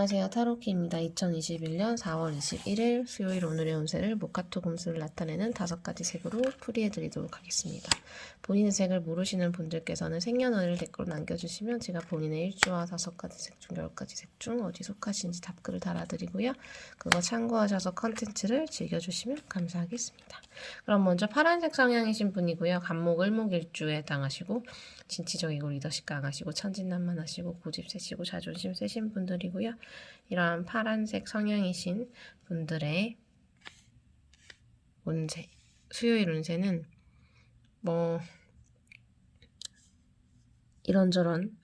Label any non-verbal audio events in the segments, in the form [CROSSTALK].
안녕하세요. 타로키입니다. 2021년 4월 21일 수요일 오늘의 운세를 모카토 금수를 나타내는 다섯 가지 색으로 풀이해 드리도록 하겠습니다. 본인의 색을 모르시는 분들께서는 생년월일 댓글로 남겨주시면 제가 본인의 일주와 다섯 가지 색 중 열 가지 색 중 어디 속하신지 답글을 달아드리고요. 그거 참고하셔서 컨텐츠를 즐겨주시면 감사하겠습니다. 그럼 먼저 파란색 성향이신 분이고요. 간목 을목 일주에 해당하시고 진취적이고 리더십 강하시고 천진난만하시고 고집 세시고 자존심 세신 분들이고요. 이러한 파란색 성향이신 분들의 운세, 수요일 운세는 뭐 이런저런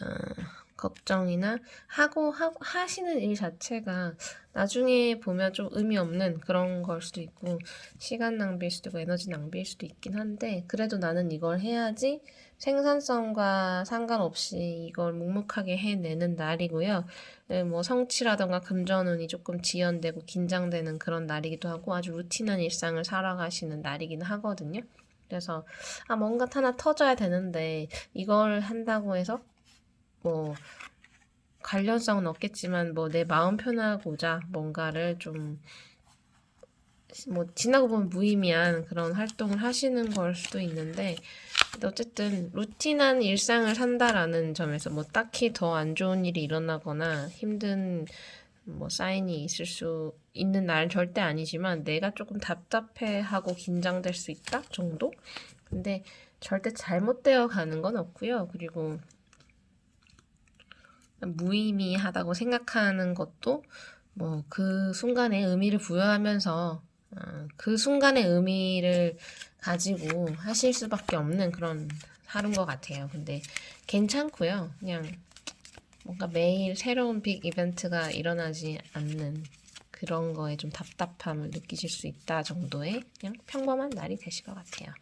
어, 걱정이나 하고, 하고 하시는 일 자체가 나중에 보면 좀 의미 없는 그런 걸 수도 있고 시간 낭비일 수도 있고 에너지 낭비일 수도 있긴 한데 그래도 나는 이걸 해야지 생산성과 상관없이 이걸 묵묵하게 해내는 날이고요. 네, 뭐 성취라던가 금전운이 조금 지연되고 긴장되는 그런 날이기도 하고 아주 루틴한 일상을 살아가시는 날이긴 하거든요. 그래서 아 뭔가 하나 터져야 되는데 이걸 한다고 해서 뭐 관련성은 없겠지만 뭐 내 마음 편하고자 뭔가를 좀 뭐 지나고 보면 무의미한 그런 활동을 하시는 걸 수도 있는데 어쨌든 루틴한 일상을 산다라는 점에서 뭐 딱히 더 안 좋은 일이 일어나거나 힘든 뭐 사인이 있을 수 있는 날은 절대 아니지만 내가 조금 답답해하고 긴장될 수 있다 정도? 근데 절대 잘못되어 가는 건 없고요. 그리고 무의미하다고 생각하는 것도 뭐 그 순간에 의미를 부여하면서 어, 그 순간의 의미를 가지고 하실 수밖에 없는 그런 하루인 것 같아요. 근데 괜찮고요. 그냥 뭔가 매일 새로운 빅 이벤트가 일어나지 않는 그런 거에 좀 답답함을 느끼실 수 있다 정도의 그냥 평범한 날이 되실 것 같아요.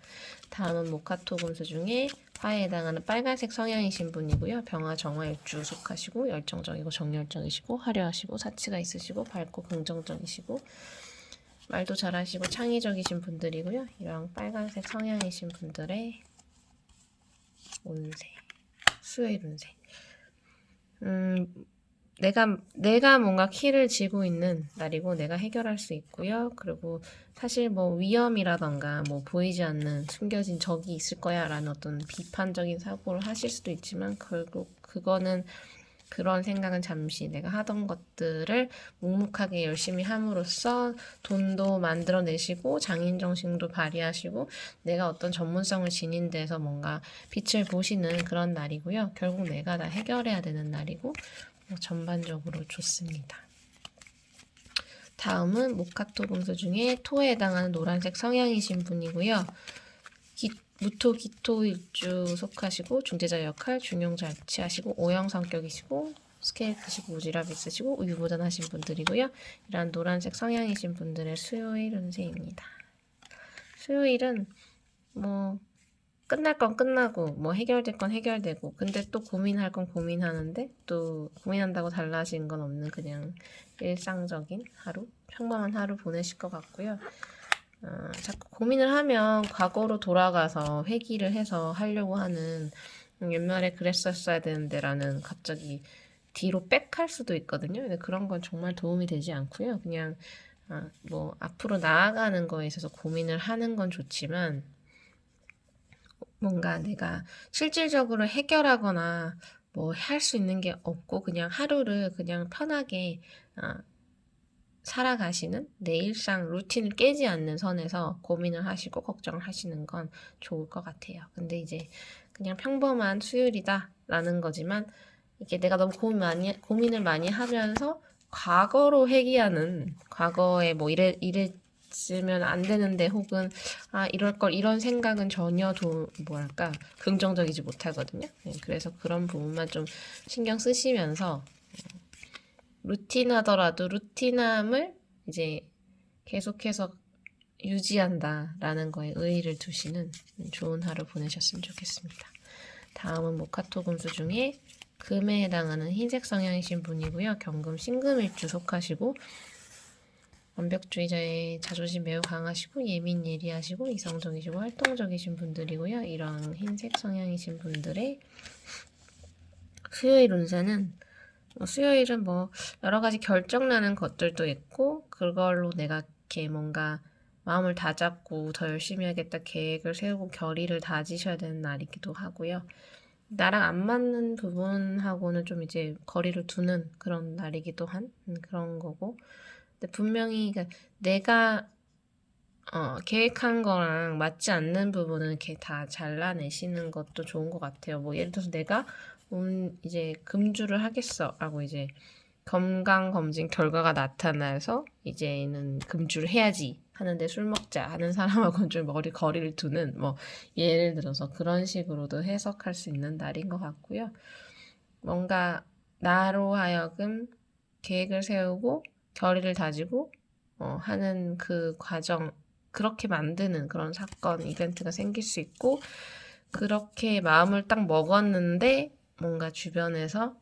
다음은 모카토 금수 중에 화에 해당하는 빨간색 성향이신 분이고요. 병화 정화일주 속하시고 열정적이고 정열적이시고 화려하시고 사치가 있으시고 밝고 긍정적이시고 말도 잘하시고 창의적이신 분들이고요. 이런 빨간색 성향이신 분들의 운세, 수요일 운세. 음, 내가 내가 뭔가 키를 쥐고 있는 날이고 내가 해결할 수 있고요. 그리고 사실 뭐 위험이라던가 뭐 보이지 않는 숨겨진 적이 있을 거야라는 어떤 비판적인 사고를 하실 수도 있지만 결국 그거는 그런 생각은 잠시 내가 하던 것들을 묵묵하게 열심히 함으로써 돈도 만들어내시고 장인 정신도 발휘하시고 내가 어떤 전문성을 지닌 데서 뭔가 빛을 보시는 그런 날이고요. 결국 내가 다 해결해야 되는 날이고 뭐 전반적으로 좋습니다. 다음은 모카토 금수 중에 토에 해당하는 노란색 성향이신 분이고요. 기, 무토 기토 일주 속하시고 중재자 역할 중용 잘 취하시고 오형 성격이시고 스케일 크시고 우지랖 있으시고 우유부단하신 분들이고요. 이런 노란색 성향이신 분들의 수요일 운세입니다. 수요일은 뭐 끝날 건 끝나고 뭐 해결될 건 해결되고 근데 또 고민할 건 고민하는데 또 고민한다고 달라진 건 없는 그냥 일상적인 하루 평범한 하루 보내실 것 같고요. 어, 자꾸 고민을 하면 과거로 돌아가서 회귀를 해서 하려고 하는 음, 옛날에 그랬었어야 되는데라는 갑자기 뒤로 빽할 수도 있거든요. 근데 그런 건 정말 도움이 되지 않고요. 그냥 아, 뭐 앞으로 나아가는 거에 있어서 고민을 하는 건 좋지만 뭔가 내가 실질적으로 해결하거나 뭐 할 수 있는 게 없고 그냥 하루를 그냥 편하게 아, 살아가시는 내 일상 루틴을 깨지 않는 선에서 고민을 하시고 걱정을 하시는 건 좋을 것 같아요. 근데 이제 그냥 평범한 수요일이다라는 거지만 이게 내가 너무 고민 많이 고민을 많이 하면서 과거로 회귀하는 과거에 뭐 이래 이 랬으면 안 되는데 혹은 아 이럴 걸 이런 생각은 전혀 도 뭐랄까 긍정적이지 못하거든요. 네, 그래서 그런 부분만 좀 신경 쓰시면서 루틴하더라도 루틴함을 이제 계속해서 유지한다라는 거에 의의를 두시는 좋은 하루 보내셨으면 좋겠습니다. 다음은 모카토 금수 중에 금에 해당하는 흰색 성향이신 분이고요. 경금 신금일주 속하시고 완벽주의자의 자존심 매우 강하시고 예민 예리하시고 이성적이시고 활동적이신 분들이고요. 이런 흰색 성향이신 분들의 수요일 운세는 뭐 수요일은 뭐 여러 가지 결정나는 것들도 있고 그걸로 내가 이렇게 뭔가 마음을 다잡고 더 열심히 하겠다 계획을 세우고 결의를 다지셔야 되는 날이기도 하고요. 나랑 안 맞는 부분하고는 좀 이제 거리를 두는 그런 날이기도 한 음, 그런 거고. 근데 분명히 그러니까 내가 어, 계획한 거랑 맞지 않는 부분은 이렇게 다 잘라내시는 것도 좋은 것 같아요. 뭐 예를 들어서 내가 음, 이제 금주를 하겠어라고 이제 건강 검진 결과가 나타나서 이제는 금주를 해야지 하는데 술 먹자 하는 [LAUGHS] 사람하고는 좀 머리 거리를 두는 뭐 예를 들어서 그런 식으로도 해석할 수 있는 날인 것 같고요. 뭔가 나로 하여금 계획을 세우고 결의를 다지고 어, 하는 그 과정 그렇게 만드는 그런 사건 이벤트가 생길 수 있고 그렇게 마음을 딱 먹었는데 뭔가 주변에서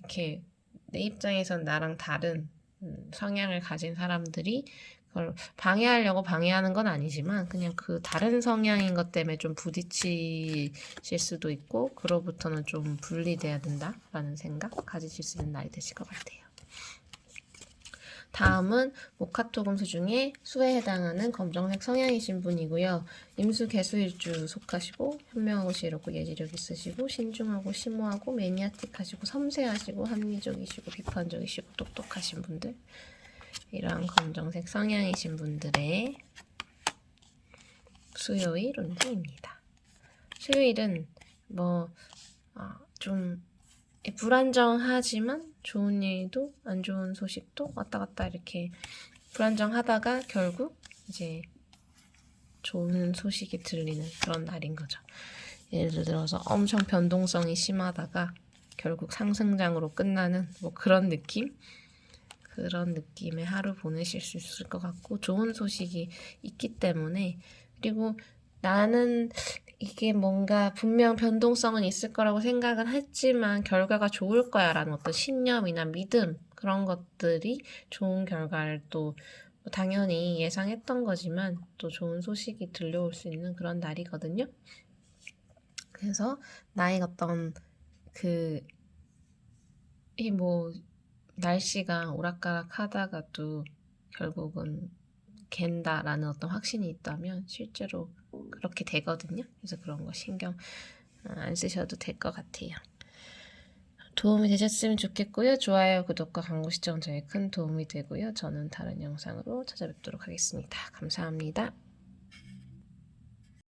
이렇게 내 입장에선 나랑 다른 음, 성향을 가진 사람들이 그걸 방해하려고 방해하는 건 아니지만 그냥 그 다른 성향인 것 때문에 좀 부딪히실 수도 있고 그로부터는 좀 분리돼야 된다라는 생각 가지실 수 있는 날이 되실 것 같아요. 다음은 모카토 검수 중에 수에 해당하는 검정색 성향이신 분이고요. 임수 개수일주 속하시고 현명하고 지혜롭고 예지력 있으시고 신중하고 심오하고 매니아틱하시고 섬세하시고 합리적이시고 비판적이시고 똑똑하신 분들 이런 검정색 성향이신 분들의 수요일 운세입니다. 수요일은 뭐좀 불안정하지만 좋은 일도 안 좋은 소식도 왔다 갔다 이렇게 불안정하다가 결국 이제 좋은 소식이 들리는 그런 날인 거죠. 예를 들어서 엄청 변동성이 심하다가 결국 상승장으로 끝나는 뭐 그런 느낌? 그런 느낌의 하루 보내실 수 있을 것 같고 좋은 소식이 있기 때문에 그리고 나는 이게 뭔가 분명 변동성은 있을 거라고 생각은 했지만 결과가 좋을 거야 라는 어떤 신념이나 믿음 그런 것들이 좋은 결과를 또 당연히 예상했던 거지만 또 좋은 소식이 들려올 수 있는 그런 날이거든요. 그래서 나의 어떤 그 이 뭐 날씨가 오락가락 하다가도 결국은 갠다라는 어떤 확신이 있다면 실제로 그렇게 되거든요. 그래서 그런 거 신경 어, 안 쓰셔도 될 것 같아요. 도움이 되셨으면 좋겠고요. 좋아요, 구독과 광고 시청 저에 큰 도움이 되고요. 저는 다른 영상으로 찾아뵙도록 하겠습니다. 감사합니다.